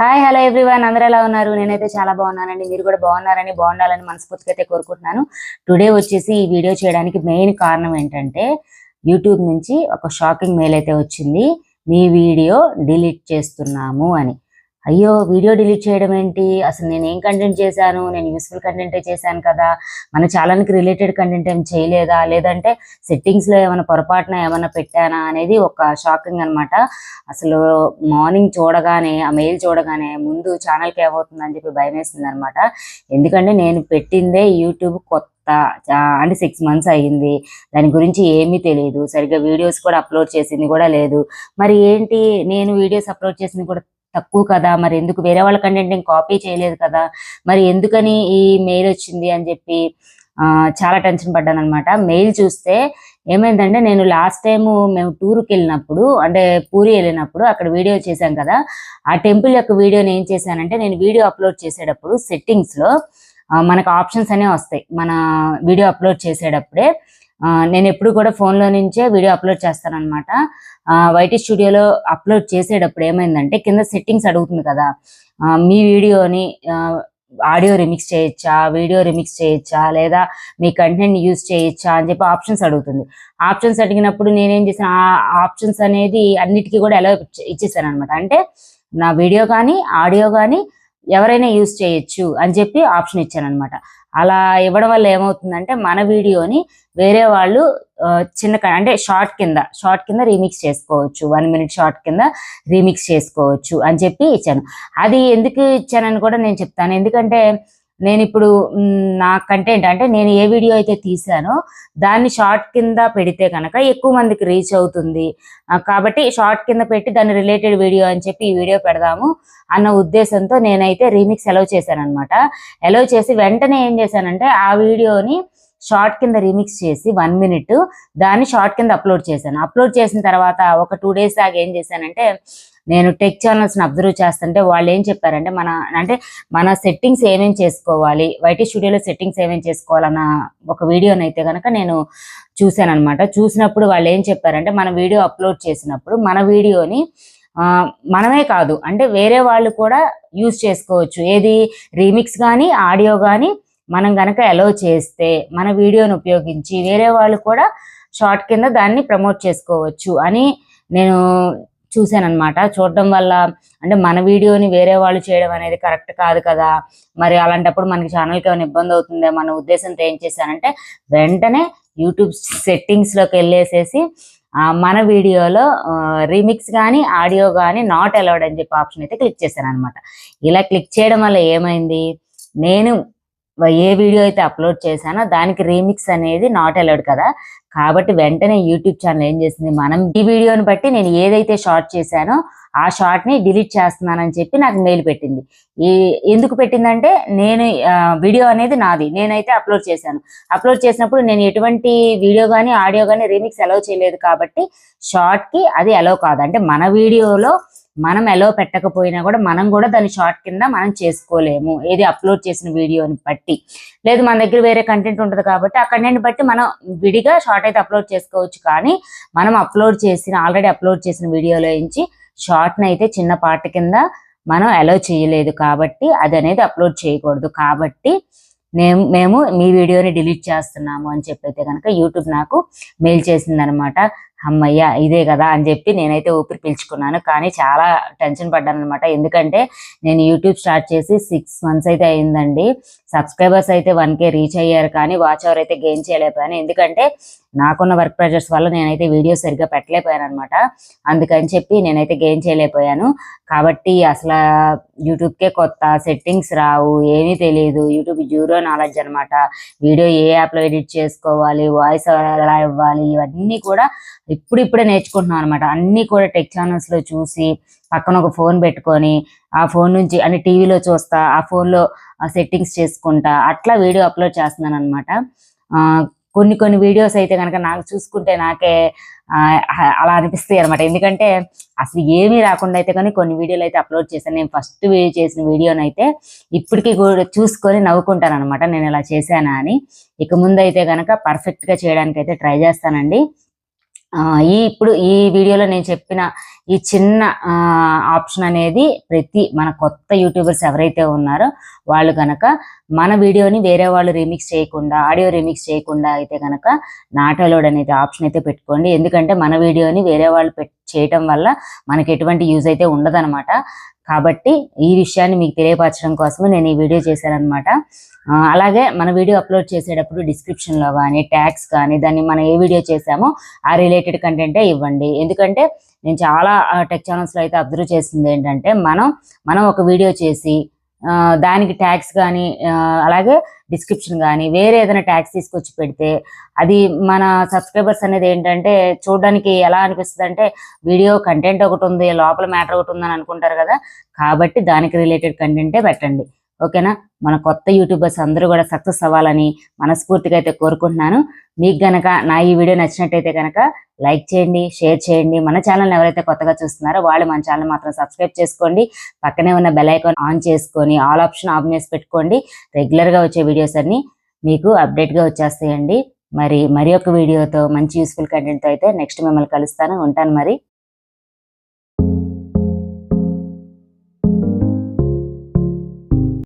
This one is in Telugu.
Hi hello everyone. అందరూ ఎలా ఉన్నారు? నేనైతే చాలా బాగున్నానండి. మీరు కూడా బాగున్నారని బాగుండాలని మనస్ఫూర్తిగా అయితే కోరుకుంటున్నాను. టుడే వచ్చేసి ఈ వీడియో చేయడానికి మెయిన్ కారణం ఏంటంటే యూట్యూబ్ నుంచి ఒక షాకింగ్ మెయిల్ అయితే వచ్చింది. మీ వీడియో డిలీట్ చేస్తున్నాము అని. అయ్యో వీడియో డిలీట్ చేయడం ఏంటి? అసలు నేను ఏం కంటెంట్ చేశాను? నేను యూస్ఫుల్ కంటెంటే చేశాను కదా? మన ఛానల్కి రిలేటెడ్ కంటెంట్ ఏం చేయలేదా? లేదంటే సెట్టింగ్స్లో ఏమైనా పొరపాటున ఏమైనా పెట్టానా? అనేది ఒక షాకింగ్ అన్నమాట. అసలు మార్నింగ్ చూడగానే ఆ మెయిల్ చూడగానే ముందు ఛానల్కి ఏమవుతుందని చెప్పి భయం వేసింది అనమాట ఎందుకంటే నేను పెట్టిందే యూట్యూబ్ కొత్త అంటే సిక్స్ మంత్స్ అయ్యింది. దాని గురించి ఏమీ తెలియదు సరిగ్గా వీడియోస్ కూడా అప్లోడ్ చేసింది కూడా లేదు. మరి ఏంటి? నేను వీడియోస్ అప్లోడ్ చేసింది కూడా తక్కువ కదా మరి ఎందుకు? వేరే వాళ్ళ కంటెంట్ నేను కాపీ చేయలేదు కదా మరి ఎందుకని ఈ మెయిల్ వచ్చింది అని చెప్పి చాలా టెన్షన్ పడ్డాను అనమాట మెయిల్ చూస్తే ఏమైందంటే నేను లాస్ట్ టైం మేము టూర్కి వెళ్ళినప్పుడు అంటే పూరి వెళ్ళినప్పుడు అక్కడ వీడియో చేశాం కదా ఆ టెంపుల్ యొక్క వీడియోని ఏం చేశానంటే నేను వీడియో అప్లోడ్ చేసేటప్పుడు సెట్టింగ్స్లో మనకు ఆప్షన్స్ అనేవి వస్తాయి. మన వీడియో అప్లోడ్ చేసేటప్పుడే నేను ఎప్పుడు కూడా ఫోన్లో నుంచే వీడియో అప్లోడ్ చేస్తాను అనమాట వైటీ స్టూడియోలో అప్లోడ్ చేసేటప్పుడు ఏమైందంటే కింద సెట్టింగ్స్ అడుగుతుంది కదా. మీ వీడియోని ఆడియో రిమిక్స్ చేయొచ్చా? వీడియో రిమిక్స్ చేయొచ్చా? లేదా మీ కంటెంట్ యూజ్ చేయొచ్చా? అని చెప్పి ఆప్షన్స్ అడుగుతుంది. ఆప్షన్స్ అడిగినప్పుడు నేనేం చేసిన ఆ ఆప్షన్స్ అనేది అన్నిటికీ కూడా ఎలా ఇచ్చేసాను అనమాట అంటే నా వీడియో కానీ ఆడియో కానీ ఎవరైనా యూజ్ చేయొచ్చు అని చెప్పి ఆప్షన్ ఇచ్చాను అనమాట అలా ఇవ్వడం వల్ల ఏమవుతుందంటే మన వీడియోని వేరే వాళ్ళు చిన్న అంటే షార్ట్ కింద షార్ట్ కింద రీమిక్స్ చేసుకోవచ్చు. వన్ మినిట్ షార్ట్ కింద రీమిక్స్ చేసుకోవచ్చు అని చెప్పి ఇచ్చాను. అది ఎందుకు ఇచ్చానని కూడా నేను చెప్తాను. ఎందుకంటే నేను ఇప్పుడు మ్, నా కంటెంట్ అంటే నేను ఏ వీడియో అయితే తీసానో దాన్ని షార్ట్ కింద పెడితే కనుక ఎక్కువ మందికి రీచ్ అవుతుంది. కాబట్టి షార్ట్ కింద పెట్టి దాని రిలేటెడ్ వీడియో అని చెప్పి ఈ వీడియో పెడదాము అన్న ఉద్దేశంతో నేనైతే రీమిక్స్ ఎలవ్ చేశాను అనమాట ఎలవ్ చేసి వెంటనే ఏం చేశానంటే ఆ వీడియోని షార్ట్ కింద రీమిక్స్ చేసి వన్ మినిట్ దాన్ని షార్ట్ కింద అప్లోడ్ చేశాను. అప్లోడ్ చేసిన తర్వాత ఒక టూ డేస్ దాకా ఏం చేశానంటే నేను టెక్ ఛానల్స్ని అబ్జర్వ్ చేస్తుంటే వాళ్ళు ఏం చెప్పారంటే మన అంటే మన సెట్టింగ్స్ ఏమేం చేసుకోవాలి వైటీ స్టూడియోలో సెట్టింగ్స్ ఏమేమి చేసుకోవాలన్న ఒక వీడియోని అయితే కనుక నేను చూశాను అనమాట చూసినప్పుడు వాళ్ళు ఏం చెప్పారంటే మన వీడియో అప్లోడ్ చేసినప్పుడు మన వీడియోని మనమే కాదు అంటే వేరే వాళ్ళు కూడా యూజ్ చేసుకోవచ్చు. ఏది? రీమిక్స్ కానీ ఆడియో కానీ మనం గనక అలో చేస్తే మన వీడియోని ఉపయోగించి వేరే వాళ్ళు కూడా షార్ట్ కింద దాన్ని ప్రమోట్ చేసుకోవచ్చు అని నేను చూశాను అనమాట చూడడం వల్ల అంటే మన వీడియోని వేరే వాళ్ళు చేయడం అనేది కరెక్ట్ కాదు కదా. మరి అలాంటప్పుడు మనకి ఛానల్కి ఏమైనా ఇబ్బంది అవుతుందే మన ఉద్దేశంతో ఏం చేశానంటే వెంటనే యూట్యూబ్ సెట్టింగ్స్లోకి వెళ్ళేసేసి మన వీడియోలో రీమిక్స్ కానీ ఆడియో కానీ నాట్ అలౌడ్ అని చెప్పి ఆప్షన్ అయితే క్లిక్ చేశాను అనమాట ఇలా క్లిక్ చేయడం వల్ల ఏమైంది? నేను ఏ వీడియో అయితే అప్లోడ్ చేశానో దానికి రీమిక్స్ అనేది నాట్ అలౌడ్ కదా. కాబట్టి వెంటనే యూట్యూబ్ ఛానల్ ఏం చేసింది? మనం ఈ వీడియోని బట్టి నేను ఏదైతే షార్ట్ చేశానో ఆ షార్ట్ని డిలీట్ చేస్తున్నానని చెప్పి నాకు మెయిల్ పెట్టింది. ఈ ఎందుకు పెట్టిందంటే నేను వీడియో అనేది నాది. నేనైతే అప్లోడ్ చేశాను. అప్లోడ్ చేసినప్పుడు నేను ఎటువంటి వీడియో కానీ ఆడియో కానీ రీమిక్స్ అలౌ చేయలేదు కాబట్టి షార్ట్కి అది అలౌ కాదు. అంటే మన వీడియోలో మనం ఎలా పెట్టకపోయినా కూడా మనం కూడా దాని షార్ట్ కింద మనం చేసుకోలేము. ఏది అప్లోడ్ చేసిన వీడియోని బట్టి. లేదు మన దగ్గర వేరే కంటెంట్ ఉంటుంది కాబట్టి ఆ కంటెంట్ బట్టి మనం విడిగా షార్ట్ అయితే అప్లోడ్ చేసుకోవచ్చు కానీ మనం అప్లోడ్ చేసిన ఆల్రెడీ అప్లోడ్ చేసిన వీడియోలో నుంచి షార్ట్ని అయితే చిన్న పాట కింద మనం అలో చేయలేదు కాబట్టి అది అనేది అప్లోడ్ చేయకూడదు. కాబట్టి నేను మేము మీ వీడియోని డిలీట్ చేస్తున్నాము అని చెప్పి అయితే కనుక యూట్యూబ్ నాకు మెయిల్ చేసిందనమాట అమ్మయ్య ఇదే కదా అని చెప్పి నేనైతే ఊపిరి పీల్చుకున్నాను. కానీ చాలా టెన్షన్ పడ్డాను అనమాట ఎందుకంటే నేను యూట్యూబ్ స్టార్ట్ చేసి సిక్స్ మంత్స్ అయితే అయిందండి. సబ్స్క్రైబర్స్ అయితే వన్ కే రీచ్ అయ్యారు కానీ వాచ్ అవర్ అయితే గెయిన్ చేయలేకపోయాను. ఎందుకంటే నాకున్న వర్క్ ప్రెషర్స్ వల్ల నేనైతే వీడియో సరిగ్గా పెట్టలేకపోయాను అనమాట అందుకని చెప్పి నేనైతే గెయిన్ చేయలేకపోయాను. కాబట్టి అసలు యూట్యూబ్కే కొత్త సెట్టింగ్స్ రావు ఏమీ తెలియదు యూట్యూబ్ జూరో నాలెడ్జ్ అనమాట వీడియో ఏ యాప్లో ఎడిట్ చేసుకోవాలి వాయిస్ ఎలా ఇవ్వాలి ఇవన్నీ కూడా ఇప్పుడు ఇప్పుడే నేర్చుకుంటున్నాం అనమాట అన్నీ కూడా టెక్ ఛానల్స్లో చూసి పక్కన ఒక ఫోన్ పెట్టుకొని ఆ ఫోన్ నుంచి అంటే టీవీలో చూస్తా ఆ ఫోన్లో సెట్టింగ్స్ చేసుకుంటా అట్లా వీడియో అప్లోడ్ చేస్తున్నాను అనమాట కొన్ని కొన్ని వీడియోస్ అయితే కనుక నాకు చూసుకుంటే నాకే అలా అనిపిస్తాయి అనమాట ఎందుకంటే అసలు ఏమీ రాకుండా అయితే కానీ కొన్ని వీడియోలు అయితే అప్లోడ్ చేశాను. నేను ఫస్ట్ వీడియో చేసిన వీడియోని అయితే ఇప్పటికీ కూడా చూసుకొని నవ్వుకుంటాను అనమాట నేను ఇలా చేశానా అని. ఇక ముందు అయితే కనుక పర్ఫెక్ట్గా చేయడానికి అయితే ట్రై చేస్తానండి. ఈ ఇప్పుడు ఈ వీడియోలో నేను చెప్పిన ఈ చిన్న ఆప్షన్ అనేది ప్రతి మన కొత్త యూట్యూబర్స్ ఎవరైతే ఉన్నారో వాళ్ళు కనుక మన వీడియోని వేరే వాళ్ళు రీమిక్స్ చేయకుండా ఆడియో రీమిక్స్ చేయకుండా అయితే కనుక నాటలోడ్ అనేది ఆప్షన్ అయితే పెట్టుకోండి. ఎందుకంటే మన వీడియోని వేరే వాళ్ళు పెట్ చేయటం వల్ల మనకి ఎటువంటి యూజ్ అయితే ఉండదన్నమాట. కాబట్టి ఈ విషయాన్ని మీకు తెలియపరచడం కోసమే నేను ఈ వీడియో చేశానన్నమాట. అలాగే మన వీడియో అప్లోడ్ చేసేటప్పుడు డిస్క్రిప్షన్లో కానీ ట్యాగ్స్ కానీ దాన్ని మనం ఏ వీడియో చేసామో ఆ రిలేటెడ్ కంటెంటే ఇవ్వండి. ఎందుకంటే నేను చాలా టెక్ ఛానల్స్లో అయితే అబ్జర్వ్ చేసింది ఏంటంటే మనం మనం ఒక వీడియో చేసి దానికి ట్యాక్స్ కానీ అలాగే డిస్క్రిప్షన్ కానీ వేరే ఏదైనా ట్యాక్స్ తీసుకొచ్చి పెడితే అది మన సబ్స్క్రైబర్స్ అనేది ఏంటంటే చూడడానికి ఎలా అనిపిస్తుంది అంటే వీడియో కంటెంట్ ఒకటి ఉంది లోపల మ్యాటర్ ఒకటి ఉందని అనుకుంటారు కదా కాబట్టి దానికి రిలేటెడ్ కంటెంటే పెట్టండి. ఓకేనా? మన కొత్త యూట్యూబర్స్ అందరూ కూడా సక్సెస్ అవ్వాలని మనస్ఫూర్తిగా అయితే కోరుకుంటున్నాను. మీకు గనక నా ఈ వీడియో నచ్చినట్టయితే కనుక లైక్ చేయండి షేర్ చేయండి. మన ఛానల్ ఎవరైతే కొత్తగా చూస్తున్నారో వాళ్ళు మన ఛానల్ మాత్రం సబ్స్క్రైబ్ చేసుకోండి. పక్కనే ఉన్న బెల్ ఐకాన్ ఆన్ చేసుకొని ఆల్ ఆప్షన్ ఆన్ చేసి పెట్టుకోండి. రెగ్యులర్గా వచ్చే వీడియోస్ అన్ని మీకు అప్డేట్గా వచ్చేస్తాయండి. మరి మరి ఒక వీడియోతో మంచి యూస్ఫుల్ కంటెంట్తో అయితే నెక్స్ట్ మిమ్మల్ని కలుస్తాను. ఉంటాను మరి.